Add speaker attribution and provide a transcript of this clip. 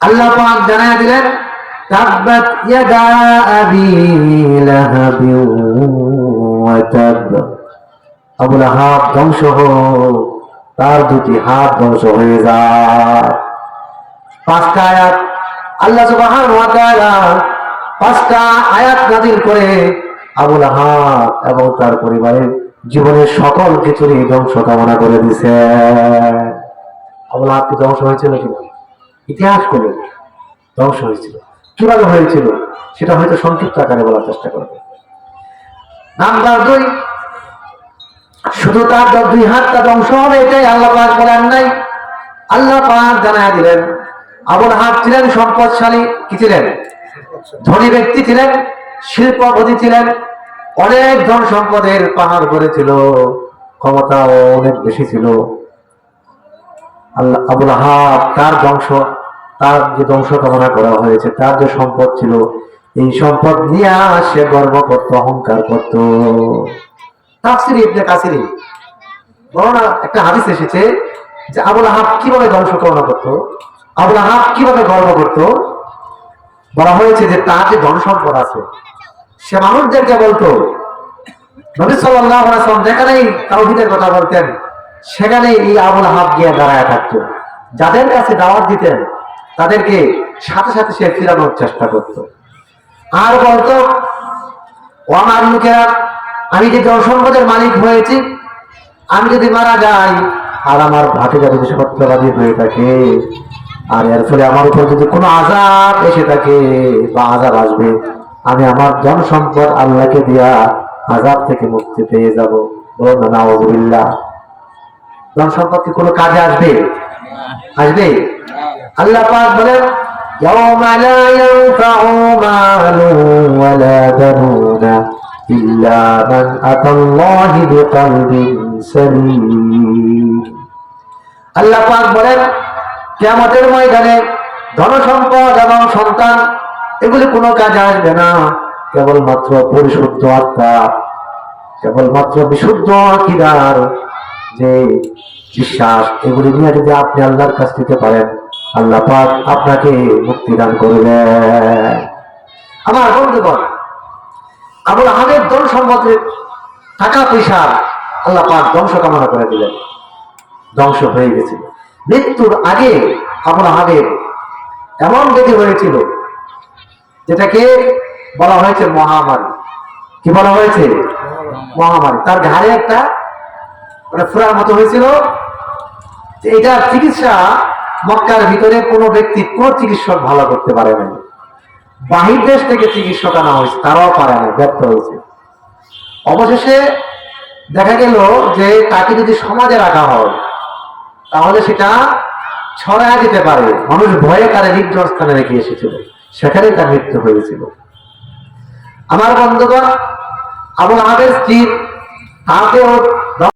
Speaker 1: আল্লাহ পাক জানায় দিলেন, তাব্বাত ইয়াদা আবি লাহাবি ওয়া তাব। আবু লাহাব ধ্বংস হোক, তার দুটি হাত ধ্বংস হয়ে যায় পাঁচটা আয়াত, আল্লাহ সুবহানাহু ওয়া তাআলা পাঁচটা আয়াত নাযিল করে আবুল আহাব এবং তার পরিবারের জীবনের সকল কিছুরই ধ্বংস কামনা করে দিছে। আবুল আহাব কি ধ্বংস হয়েছিল কিনা? ইতিহাস করে ধ্বংস হয়েছিল? কীভাবে হয়েছিল? সেটা হয়তো সংক্ষিপ্ত আকারে বলার চেষ্টা করবে। নাম্বার দুই। শুধু তার দুই হাতটা ধ্বংস হবে, এটাই আল্লাহ পাক বলেন নাই। আল্লাহ পাক জানায় দিলেন, আবুল হাত ছিলেন সম্পদশালী, কি ছিলেন? ধনী ব্যক্তি ছিলেন, শিল্পপতি ছিলেন অনেক ধন সম্পদের পাহাড় করেছিল ক্ষমতাও অনেক বেশি ছিল। আল্লাহ আবুল আহাব, তার ধ্বংস তার যে ধ্বংস কামনা করা হয়েছে, তার যে সম্পদ ছিল, এই সম্পদ নিয়ে সে গর্ব করত, অহংকার করত। তাফসিরি ইবনে কাসিরি, বর্ণনা, একটা হাদিস এসেছে যে আবুল আহাব কীভাবে ধ্বংস কামনা করত, আবুল আহাব কীভাবে গর্ব করত? বলা হয়েছে যে তার যে ধন সম্পদ আছে, সে মানুষদেরকে বলতো, নবী ওয়াসাল্লাম যেখানেই তাওহীদের কথা বলতেন। সেখানেই এই আবুল আহাব গিয়ে দাঁড়ায় থাকতো। যাদের কাছে দাওয়াত দিতেন, তাদেরকে সাথে সাথে সে ফিরানোর চেষ্টা করত। আর বলতো ও আমার লোকেরা আমি যে ধন মালিক হয়েছি, আমি যদি মারা যাই, আর আমার ভাতিজা যদি সত্যবাদী হয়ে থাকে, আর এর ফলে আমার উপর যদি কোনো আজাব এসে থাকে, বা আজাব আসবে, আমি আমার ধন সম্পদ আল্লাহকে দিয়া আজাব থেকে মুক্তি পেয়ে যাব। না ধন সম্পদ কি কোনো কাজে আসবে আসবে আল্লাহ পাক বলেন يوم لا ينفع مال ولا بنون إلا من أتى الله بقلب سليم আল্লাহ পাক বলেন কিয়ামতের ময়দানে ধন সম্পদ এবং সন্তান এগুলি কোনো কাজে আসবে না কেবলমাত্র পরিশুদ্ধ আত্মা কেবলমাত্র বিশুদ্ধ আকিদার যে বিশ্বাস এগুলি নিয়ে যদি আপনি আল্লাহর কাছ দিতে পারেন, আল্লাহ পাক আপনাকে মুক্তি দান করবেন আমার বন্ধুগণ আবুল আহমেদ ধন সম্পদের টাকা পয়সা আল্লাহ পাক ধ্বংস কামনা করে দিলেন। ধ্বংস হয়ে গেছিল মৃত্যুর আগে আবুল আহমেদ এমন ব্যাধি হয়েছিল, যেটাকে বলা হয়েছে মহামারী। কি বলা হয়েছে? মহামারী। তার ঘাড়ে একটা মানে ফুরার মতো হয়েছিল এটা চিকিৎসা মক্কার ভিতরে কোনো ব্যক্তি কোন চিকিৎসক ভালো করতে পারে না বাহির দেশ থেকে চিকিৎসক আনা হয়েছে, তারাও পারে না ব্যর্থ হয়েছে। অবশেষে দেখা গেল যে তাকে যদি সমাজে রাখা হয়, তাহলে সেটা ছড়ায় যেতে পারে। মানুষ ভয়ে তারা নির্জন স্থানে রেখে এসেছিল। সেখানে তার মৃত্যু হয়েছিল। আমার বন্ধুগণ, আবু আহমেদ স্ত্রীর তাকেও